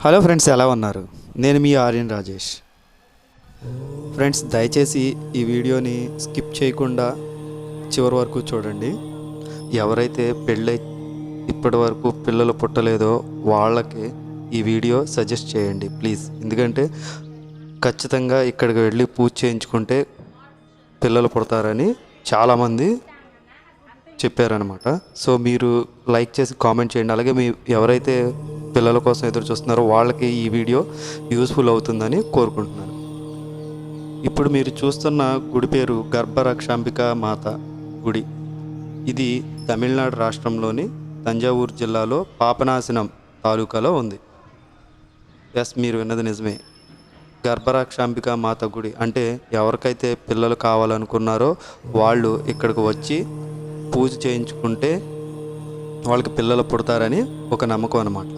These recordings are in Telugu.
హలో ఫ్రెండ్స్ ఎలా ఉన్నారు? నేను మీ ఆర్యన్ రాజేష్. ఫ్రెండ్స్ దయచేసి ఈ వీడియోని స్కిప్ చేయకుండా చివరి వరకు చూడండి. ఎవరైతే పెళ్ళై ఇప్పటి వరకు పిల్లలు పుట్టలేదో వాళ్ళకి ఈ వీడియో సజెస్ట్ చేయండి ప్లీజ్. ఎందుకంటే ఖచ్చితంగా ఇక్కడికి వెళ్ళి పూజ చేయించుకుంటే పిల్లలు పుడతారని చాలామంది చెప్పారనమాట సో మీరు లైక్ చేసి కామెంట్ చేయండి. అలాగే మీ ఎవరైతే పిల్లల కోసం ఎదురు చూస్తున్నారో వాళ్ళకి ఈ వీడియో యూస్ఫుల్ అవుతుందని కోరుకుంటున్నాను. ఇప్పుడు మీరు చూస్తున్న గుడి పేరు గర్భరక్షాంబిక మాత గుడి. ఇది తమిళనాడు రాష్ట్రంలోని తంజావూరు జిల్లాలో పాపనాశనం తాలూకాలో ఉంది. ఎస్ మీరు విన్నది నిజమే. గర్భరాక్షాంబిక మాత గుడి అంటే ఎవరికైతే పిల్లలు కావాలనుకున్నారో వాళ్ళు ఇక్కడికి వచ్చి పూజ చేయించుకుంటే వాళ్ళకి పిల్లలు పుడతారని ఒక నమ్మకం అనమాట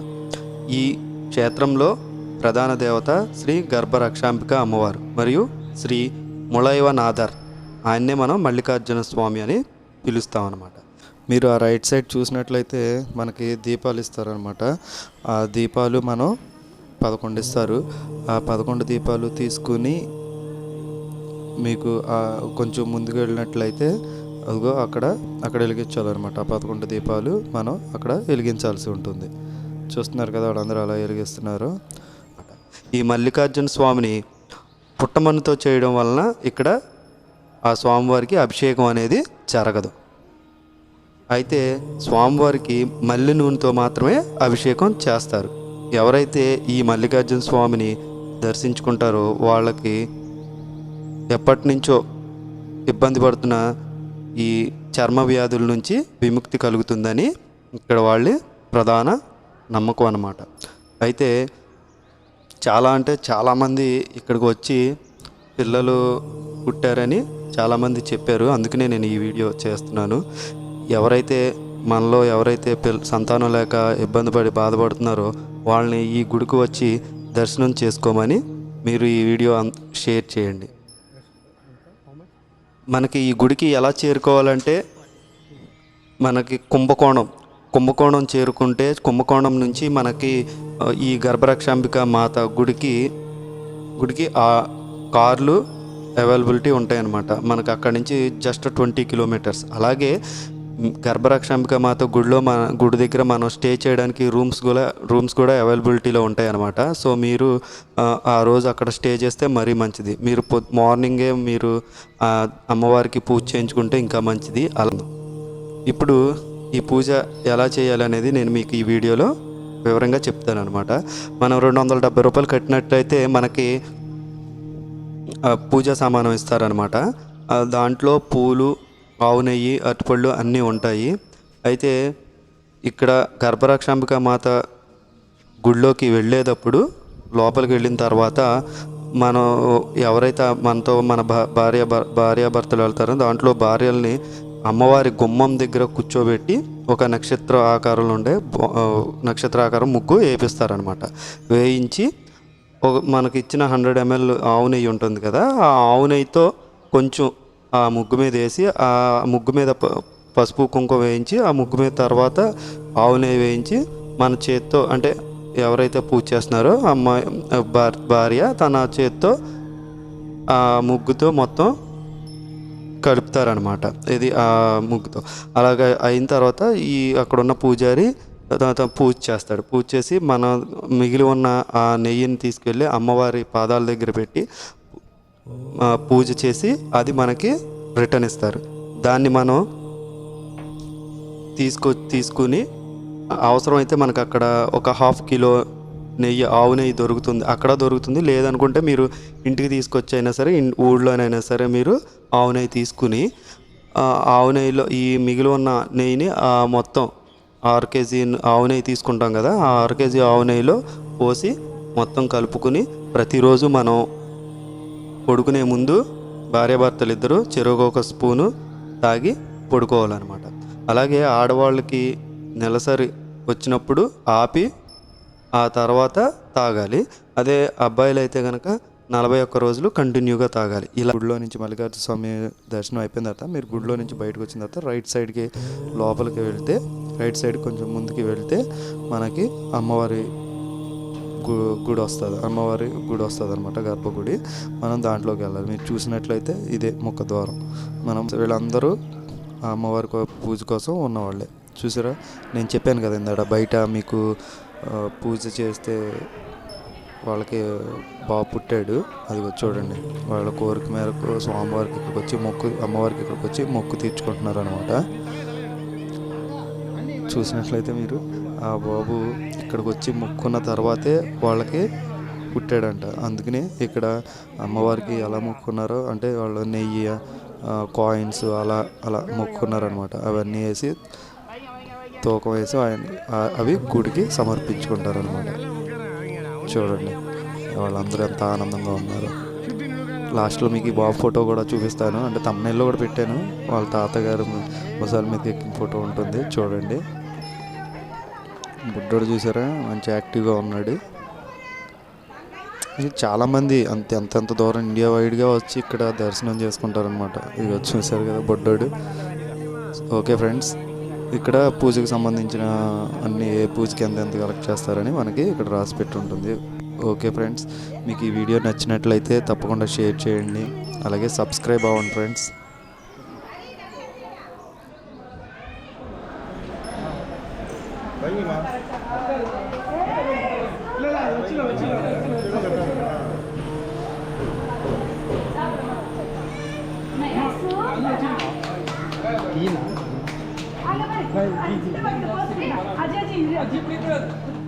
ఈ క్షేత్రంలో ప్రధాన దేవత శ్రీ గర్భరక్షాంబిక అమ్మవారు మరియు శ్రీ ముళైవనాథర్. ఆయన్నే మనం మల్లికార్జున స్వామి అని పిలుస్తాం మీరు ఆ రైట్ సైడ్ చూసినట్లయితే మనకి దీపాలు ఇస్తారనమాట ఆ దీపాలు మనం పదకొండు ఇస్తారు. ఆ పదకొండు దీపాలు తీసుకుని మీకు కొంచెం ముందుకు వెళ్ళినట్లయితే అదిగో అక్కడ అక్కడ వెలిగించాలన్నమాట. ఆ పదకొండు దీపాలు మనం అక్కడ వెలిగించాల్సి ఉంటుంది. చూస్తున్నారు కదా వాళ్ళందరూ అలా వెలిగిస్తున్నారు. ఈ మల్లికార్జున స్వామిని పుట్టమన్నుతో చేయడం వలన ఇక్కడ ఆ స్వామివారికి అభిషేకం అనేది జరగదు. అయితే స్వామివారికి మల్లి నూనెతో మాత్రమే అభిషేకం చేస్తారు. ఎవరైతే ఈ మల్లికార్జున స్వామిని దర్శించుకుంటారో వాళ్ళకి ఎప్పటి నుంచో ఇబ్బంది పడుతున్న ఈ చర్మ వ్యాధుల నుంచి విముక్తి కలుగుతుందని ఇక్కడ వాళ్ళ ప్రధాన నమ్మకం అన్నమాట. అయితే చాలా అంటే చాలామంది ఇక్కడికి వచ్చి పిల్లలు పుట్టారని చాలామంది చెప్పారు. అందుకనే నేను ఈ వీడియో చేస్తున్నాను. ఎవరైతే మనలో ఎవరైతే పిల్ సంతానం లేక ఇబ్బంది పడి బాధపడుతున్నారో వాళ్ళని ఈ గుడికి వచ్చి దర్శనం చేసుకోమని మీరు ఈ వీడియో షేర్ చేయండి. మనకి ఈ గుడికి ఎలా చేరుకోవాలంటే మనకి కుంభకోణం కుంభకోణం చేరుకుంటే కుంభకోణం నుంచి మనకి ఈ గర్భరక్షాంబిక మాత గుడికి గుడికి ఆ కార్లు అవైలబిలిటీ ఉంటాయన్నమాట. మనకు అక్కడి నుంచి జస్ట్ ట్వంటీ కిలోమీటర్స్. అలాగే గర్భరక్షాంబిక మాత గుడిలో మన గుడి దగ్గర మనం స్టే చేయడానికి రూమ్స్ కూడా రూమ్స్ కూడా అవైలబిలిటీలో ఉంటాయి అనమాట సో మీరు ఆ, రోజు అక్కడ స్టే చేస్తే మరీ మంచిది. మీరు పొ మార్నింగే మీరు అమ్మవారికి పూజ చేయించుకుంటే ఇంకా మంచిది. అలా. ఇప్పుడు ఈ పూజ ఎలా చేయాలనేది నేను మీకు ఈ వీడియోలో వివరంగా చెప్తాను అనమాట మనం రెండు వందల డెబ్బై రూపాయలు కట్టినట్లయితే మనకి పూజా సామానం ఇస్తారనమాట దాంట్లో పూలు ఆవు నెయ్యి అరటిపళ్ళు అన్నీ ఉంటాయి. అయితే ఇక్కడ గర్భరక్షాంబిక మాత గుడిలోకి వెళ్ళేటప్పుడు లోపలికి వెళ్ళిన తర్వాత మనం ఎవరైతే మనతో మన భా భార్య భ- భార్యాభర్తలు వెళ్తారో దాంట్లో భార్యల్ని అమ్మవారి గుమ్మం దగ్గర కూర్చోబెట్టి ఒక నక్షత్ర ఆకారంలో ఉండే నక్షత్ర ఆకారం ముగ్గు వేపిస్తారనమాట వేయించి ఒక మనకి ఇచ్చిన హండ్రెడ్ ఎంఎల్ ఆవు నెయ్యి ఉంటుంది కదా ఆ ఆవు నెయ్యితో కొంచెం ఆ ముగ్గు మీద వేసి ఆ ముగ్గు మీద ప- పసుపు కుంకుమ వేయించి ఆ ముగ్గు మీద తర్వాత ఆవు నెయ్యి వేయించి మన చేత్తో అంటే ఎవరైతే పూజ చేస్తున్నారో అమ్మాయి భార్య తన చేత్తో ఆ ముగ్గుతో మొత్తం కలుపుతారనమాట ఇది ఆ ముగ్గుతో. అలాగ అయిన తర్వాత ఈ అక్కడ ఉన్న పూజారి తర్వాత పూజ చేస్తాడు. పూజ చేసి మన మిగిలి ఉన్న ఆ నెయ్యిని తీసుకెళ్ళి అమ్మవారి పాదాల దగ్గర పెట్టి పూజ చేసి అది మనకి రిటర్న్ ఇస్తారు. దాన్ని మనం తీసుకో తీసుకుని అవసరమైతే మనకు అక్కడ ఒక హాఫ్ కిలో నెయ్యి ఆవు నెయ్యి దొరుకుతుంది. అక్కడ దొరుకుతుంది. లేదనుకుంటే మీరు ఇంటికి తీసుకొచ్చి అయినా సరే ఊళ్ళోనైనా సరే మీరు ఆవు నెయ్యి తీసుకుని ఆవు నెయ్యిలో ఈ మిగిలి ఉన్న నెయ్యిని ఆ మొత్తం ఆరు కేజీ ఆవు నెయ్యి తీసుకుంటాం కదా ఆ ఆరు కేజీ ఆవు నెయ్యిలో పోసి మొత్తం కలుపుకుని ప్రతిరోజు మనం పడుకునే ముందు భార్యాభర్తలు ఇద్దరు చెరుకు ఒక స్పూను తాగి పడుకోవాలన్నమాట. అలాగే ఆడవాళ్ళకి నెలసరి వచ్చినప్పుడు ఆపి ఆ తర్వాత తాగాలి. అదే అబ్బాయిలు అయితే కనుక నలభై ఒక్క రోజులు కంటిన్యూగా తాగాలి. ఇలా గుడిలో నుంచి మల్లికార్జున స్వామి దర్శనం అయిపోయిన తర్వాత మీరు గుడిలో నుంచి బయటకు వచ్చిన తర్వాత రైట్ సైడ్కి లోపలికి వెళ్తే రైట్ సైడ్ కొంచెం ముందుకి వెళ్తే మనకి అమ్మవారి గుడి వస్తుంది. అమ్మవారి గుడి వస్తుంది అనమాట గర్భగుడి. మనం దాంట్లోకి వెళ్ళాలి. మీరు చూసినట్లయితే ఇదే ముఖ ద్వారం. మనం వీళ్ళందరూ ఆ అమ్మవారి పూజ కోసం ఉన్నవాళ్ళే. చూసారా? నేను చెప్పాను కదా ఇందాడ బయట మీకు పూజ చేస్తే వాళ్ళకి బాబు పుట్టాడు. అది చూడండి. వాళ్ళ కోరిక మేరకు స్వామివారికి ఇక్కడికి వచ్చి మొక్కు అమ్మవారికి ఇక్కడికి వచ్చి మొక్కు తీర్చుకుంటున్నారు అనమాట చూసినట్లయితే మీరు ఆ బాబు ఇక్కడికి వచ్చి మొక్కున్న తర్వాతే వాళ్ళకి పుట్టాడంట. అందుకనే ఇక్కడ అమ్మవారికి ఎలా మొక్కున్నారో అంటే వాళ్ళు నెయ్యి కాయిన్స్ అలా అలా మొక్కున్నారనమాట అవన్నీ వేసి తూకం వేసి ఆయన అవి గుడికి సమర్పించుకుంటారనమాట చూడండి వాళ్ళందరూ ఎంత ఆనందంగా ఉన్నారు. లాస్ట్లో మీకు ఈ బాబు ఫోటో కూడా చూపిస్తాను. అంటే తమ్ముళ్ళు కూడా పెట్టాను. వాళ్ళ తాతగారు ముసలి మీద ఎక్కిన ఫోటో ఉంటుంది. చూడండి. బుడ్డోడు చూసారా? మంచి యాక్టివ్గా ఉన్నాడు. చాలామంది అంత ఎంత ఎంత దూరం ఇండియా వైడ్గా వచ్చి ఇక్కడ దర్శనం చేసుకుంటారనమాట ఇక చూసారు కదా బొడ్డోడు. ఓకే ఫ్రెండ్స్ ఇక్కడ పూజకు సంబంధించిన అన్ని ఏ పూజకి ఎంత ఎంత కలెక్ట్ చేస్తారని మనకి ఇక్కడ రాసి పెట్టి ఉంటుంది ఓకే ఫ్రెండ్స్ మీకు ఈ వీడియో నచ్చినట్లయితే తప్పకుండా షేర్ చేయండి. అలాగే సబ్స్క్రైబ్ అవ్వండి ఫ్రెండ్స్. வைங்கம்மா இல்லை இல்லை வச்சுக்கலாம் வச்சுக்கலாம் तीन अजय जी अजय जी